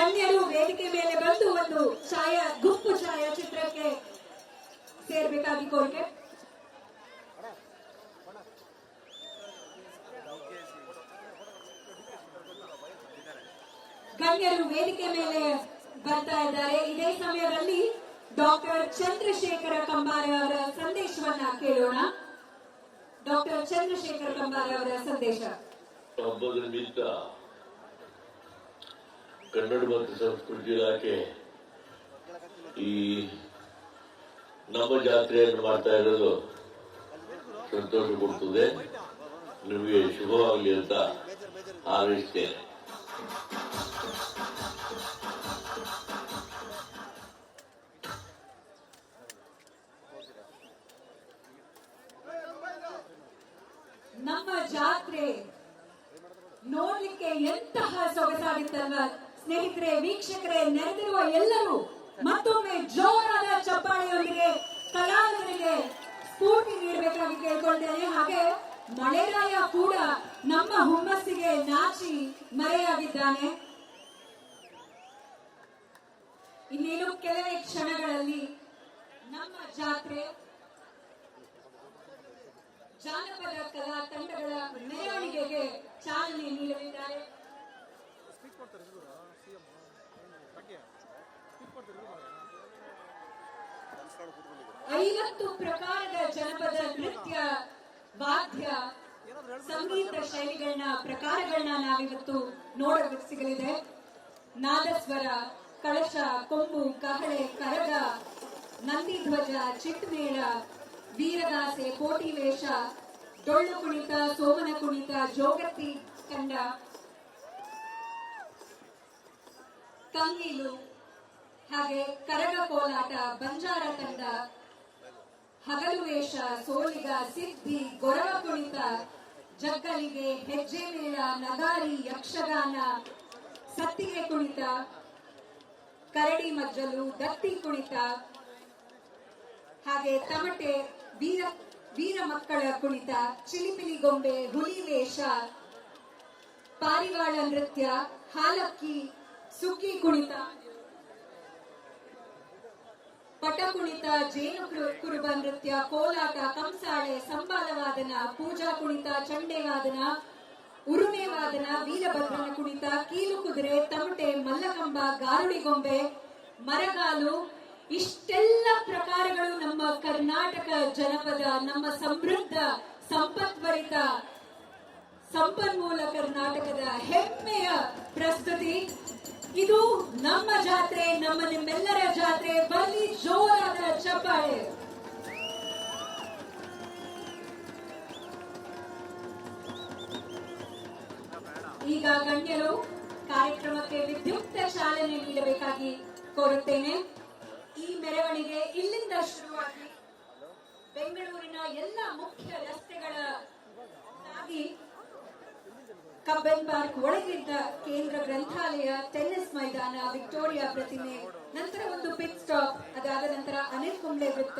ಗಣ್ಯರು ವೇದಿಕೆ ಮೇಲೆ ಬಂದು ಒಂದು ಛಾಯಾ ಗುಂಪು ಛಾಯಾಚಿತ್ರಕ್ಕೆ ಸೇರ್ಬೇಕಾಗಿ ಕೋರಿಕೆ ಗಣ್ಯರು ವೇದಿಕೆ ಮೇಲೆ ಬರ್ತಾ ಇದ್ದಾರೆ ಇದೇ ಸಮಯದಲ್ಲಿ ಡಾಕ್ಟರ್ ಚಂದ್ರಶೇಖರ ಕಂಬಾರೆ ಅವರ ಸಂದೇಶವನ್ನ ಕೇಳೋಣ ಡಾಕ್ಟರ್ ಚಂದ್ರಶೇಖರ ಕಂಬಾರೆ ಅವರ ಸಂದೇಶ ಹಬ್ಬದ ನಿಮಿತ್ತ ಕನ್ನಡ ಮತ್ತು ಸಂಸ್ಕೃತಿ ಇಲಾಖೆ ಈ ನಮ್ಮ ಜಾತ್ರೆಯನ್ನು ಮಾಡ್ತಾ ಇರೋದು ಸಂತೋಷ ಕೊಡ್ತದೆ. ನಿಮಗೆ ಶುಭವಾಗಲಿ ಅಂತ ಹಾರೈಸ್ತೇನೆ ನಮ್ಮ ಜಾತ್ರೆ ನೋಡ್ಲಿಕ್ಕೆ ಎಂತಹ ಸೊಗಸಾಗಿತ್ತಲ್ವ? ಸ್ನೇಹಿತರೆ, ವೀಕ್ಷಕರೇ, ನೆರೆದಿರುವ ಎಲ್ಲರೂ ಮತ್ತೊಮ್ಮೆ ಜೋರಾದ ಚಪ್ಪಾಳೆಯೊಂದಿಗೆ ಕಲಾವಿದರಿಗೆ ಸ್ಫೂರ್ತಿ ನೀಡಬೇಕಾಗಿ ಕೇಳ್ಕೊಳ್ತೇನೆ. ಹಾಗೆ ಮಳೆರಾಯ ಕೂಡ ನಮ್ಮ ಹುಮ್ಮಸ್ಸಿಗೆ ನಾಚಿ ಮರೆಯಾಗಿದ್ದಾನೆ. ಇನ್ನೇನು ಕೆಲವೇ ಕ್ಷಣಗಳಲ್ಲಿ ನಮ್ಮ ಜಾತ್ರೆ, ಜಾನಪದ ಕಲಾ ತಂಡಗಳ ಮೆರವಣಿಗೆಗೆ ಚಾಲನೆ ನೀಡಲಿದ್ದಾರೆ. ಐವತ್ತು ಪ್ರಕಾರದ ಜನಪದ ನೃತ್ಯ ವಾದ್ಯ ಸಂಗೀತ ಶೈಲಿಗಳನ್ನ ಪ್ರಕಾರಗಳನ್ನ ನಾವಿವತ್ತು ನೋಡಲು ಸಿಗಲಿದೆ ನಾದಸ್ವರ ಕಳಶ ಕೊಂಬು ಕಹಳೆ ಕರಗ ನಂದಿಧ್ವಜ ಚಿಟ್ಮೇಳ ವೀರಗಾಸೆ ಕೋಟಿ ವೇಷ ಡೊಳ್ಳು ಕುಣಿತ ಸೋಮನ ಕುಣಿತ ಜೋಗತಿ ಕಂಡ ಕಂಗೀಲು ಹಾಗೆ ಕರಗ ಕೋಲಾಟ, ಬಂಜಾರ ತಂಡ ಹಗಲು ವೇಷ ಸೋಲಿಗ, ಸಿದ್ಧಿ, ಗೊರವ ಕುಣಿತ, ಜಗ್ಗಲಿಗೆ ಹೆಜ್ಜೆ ಮೇಳ, ನಗಾರಿ, ಯಕ್ಷಗಾನ, ಸತ್ತಿಗೆ ಕುಣಿತ, ಕರಡಿ ಮಜ್ಜಲು, ದತ್ತಿ ಕುಣಿತ, ಹಾಗೆ ತಮಟೆ, ವೀರ ವೀರ ಮಕ್ಕಳ ಕುಣಿತ, ಚಿಲಿಪಿಲಿ ಗೊಂಬೆ, ಹುಲಿ ವೇಷ, ಪಾರಿವಾಳ ನೃತ್ಯ, ಹಾಲಕ್ಕಿ ಸುಗ್ಗಿ ಕುಣಿತ. ಪಟ ಕುಣಿತ, ಜೇನು ಕುರುಬ ನೃತ್ಯ, ಕೋಲಾಟ, ಕಂಸಾಳೆ ಸಂಬಾಲವಾದನ ಪೂಜಾ ಕುಣಿತ ಚಂಡೆ ವಾದನ ಉರುಮೆ ವಾದನ ವೀರಭದ್ರನ ಕುಣಿತ, ಕೀಲು ಕುದುರೆ, ತಮಟೆ, ಮಲ್ಲಕಂಬ ಗಾರುಡಿಗೊಂಬೆ ಮರಗಾಲು, ಇಷ್ಟೆಲ್ಲ ಪ್ರಕಾರಗಳು ನಮ್ಮ ಕರ್ನಾಟಕ ಜನಪದ, ನಮ್ಮ ಸಮೃದ್ಧ ಸಂಪತ್ಭರಿತ ಸಂಪನ್ಮೂಲ ಕರ್ನಾಟಕದ ಹೆಮ್ಮೆಯ ಪ್ರಸ್ತುತಿ. ಇದು ನಮ್ಮ ಜಾತ್ರೆ, ನಮ್ಮ ನಿಮ್ಮೆಲ್ಲರ ಜಾತ್ರೆ. ಬಲಿ ಜೋರಾದ ಚಪ್ಪಾಳೆ. ಈಗ ಗಣ್ಯರು ಕಾರ್ಯಕ್ರಮಕ್ಕೆ ವಿದ್ಯುಕ್ತ ಚಾಲನೆ ನೀಡಬೇಕಾಗಿ ಕೋರುತ್ತೇನೆ. ಈ ಮೆರವಣಿಗೆ ಇಲ್ಲಿಂದ ಶುರುವಾಗಿ ಬೆಂಗಳೂರಿನ ಎಲ್ಲ ಮುಖ್ಯ ರಸ್ತೆಗಳ ಕಬ್ಬನ್ ಪಾರ್ಕ್ ಒಳಗಿದ್ದ ಕೇಂದ್ರ ಗ್ರಂಥಾಲಯ ಟೆನ್ನಿಸ್ ಮೈದಾನ ವಿಕ್ಟೋರಿಯಾ ಪ್ರತಿಮೆ. ನಂತರ ಒಂದು ಪಿಟ್ ಸ್ಟಾಪ್ ಅದಾದ ನಂತರ ಅನಿಲ್ ಕುಂಬ್ಳೆ ವೃತ್ತ.